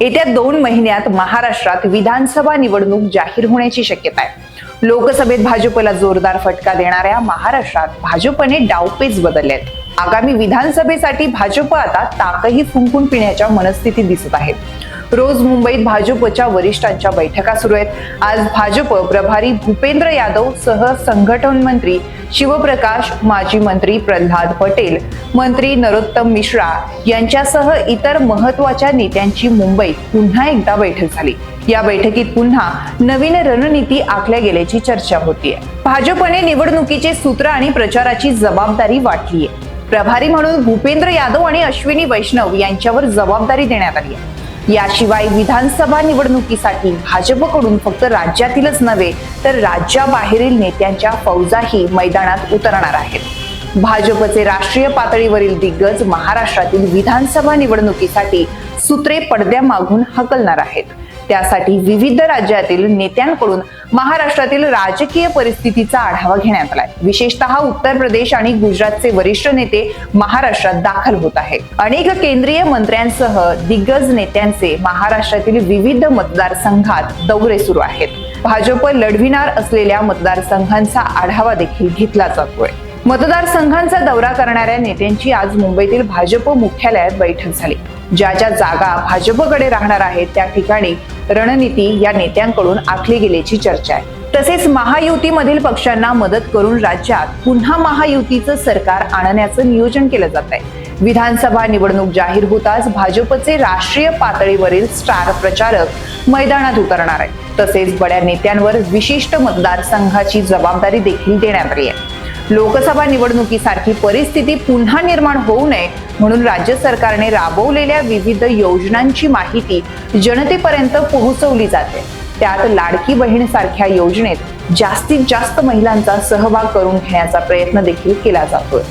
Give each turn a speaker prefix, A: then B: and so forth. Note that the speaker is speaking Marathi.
A: येत्या दोन महिन्यात महाराष्ट्रात विधानसभा निवडणूक जाहीर होण्याची शक्यता आहे. लोकसभेत भाजपला जोरदार फटका देणाऱ्या महाराष्ट्रात भाजपने डावपेच बदलले आहेत. आगामी विधानसभेसाठी भाजप आता ताकही फुंकून पिण्याच्या मनस्थितीत दिसत आहे. रोज मुंबईत भाजपच्या वरिष्ठांच्या बैठका सुरू आहेत. आज भाजप प्रभारी भूपेंद्र यादव सह संघटन मंत्री शिवप्रकाश माजी मंत्री प्रल्हाद पटेल मंत्री नरोत्तम मिश्रा यांच्यासह इतर महत्त्वाच्या नेत्यांची मुंबईत पुन्हा एकदा बैठक झाली. या बैठकीत पुन्हा नवीन रणनीती आखल्या गेल्याची चर्चा होतीये. भाजपने निवडणुकीचे सूत्र आणि प्रचाराची जबाबदारी वाटलीय. प्रभारी म्हणून भूपेंद्र यादव आणि अश्विनी वैष्णव यांच्यावर जबाबदारी देण्यात आली आहे याशिवाय विधानसभा निवडणुकीसाठी भाजपकडून फक्त राज्यातीलच नव्हे तर राज्याबाहेरील नेत्यांच्या फौजाही मैदानात उतरणार आहेत. भाजपचे राष्ट्रीय पातळीवरील दिग्गज महाराष्ट्रातील विधानसभा निवडणुकीसाठी सूत्रे पडद्यामागून हकलणार आहेत. त्यासाठी विविध राज्यातील नेत्यांकडून महाराष्ट्रातील राजकीय परिस्थितीचा आढावा घेण्यात आलाय. विशेषतः उत्तर प्रदेश आणि गुजरातचे वरिष्ठ नेते महाराष्ट्रात दाखल होत आहेत. अनेक केंद्रीय मंत्र्यांसह दिग्गज नेत्यांचे महाराष्ट्रातील विविध मतदारसंघात दौरे सुरू आहेत. भाजप लढविणार असलेल्या मतदारसंघांचा आढावा देखील घेतला जातोय. मतदारसंघांचा दौरा करणाऱ्या नेत्यांची आज मुंबईतील भाजप मुख्यालयात बैठक झाली. ज्या ज्या जागा भाजपकडे राहणार आहेत त्या ठिकाणी रणनीती या नेत्यांकडून आखली गेल्याची चर्चा आहे. तसेच महायुतीमधील पक्षांना मदत करून राज्यात पुन्हा महायुतीचं सरकार आणण्याचं नियोजन केलं जात आहे. विधानसभा निवडणूक जाहीर होताच भाजपचे राष्ट्रीय पातळीवरील स्टार प्रचारक मैदानात उतरणार आहेत. तसेच बड्या नेत्यांवर विशिष्ट मतदारसंघाची जबाबदारी देखील देण्यात आली आहे. लोकसभा निवडणुकीसारखी परिस्थिती पुन्हा निर्माण होऊ नये म्हणून राज्य सरकारने राबवलेल्या विविध योजनांची माहिती जनतेपर्यंत पोहोचवली जाते. त्यात लाडकी बहीण सारख्या योजनेत जास्तीत जास्त महिलांचा सहभाग करून घेण्याचा प्रयत्न देखील केला जातोय.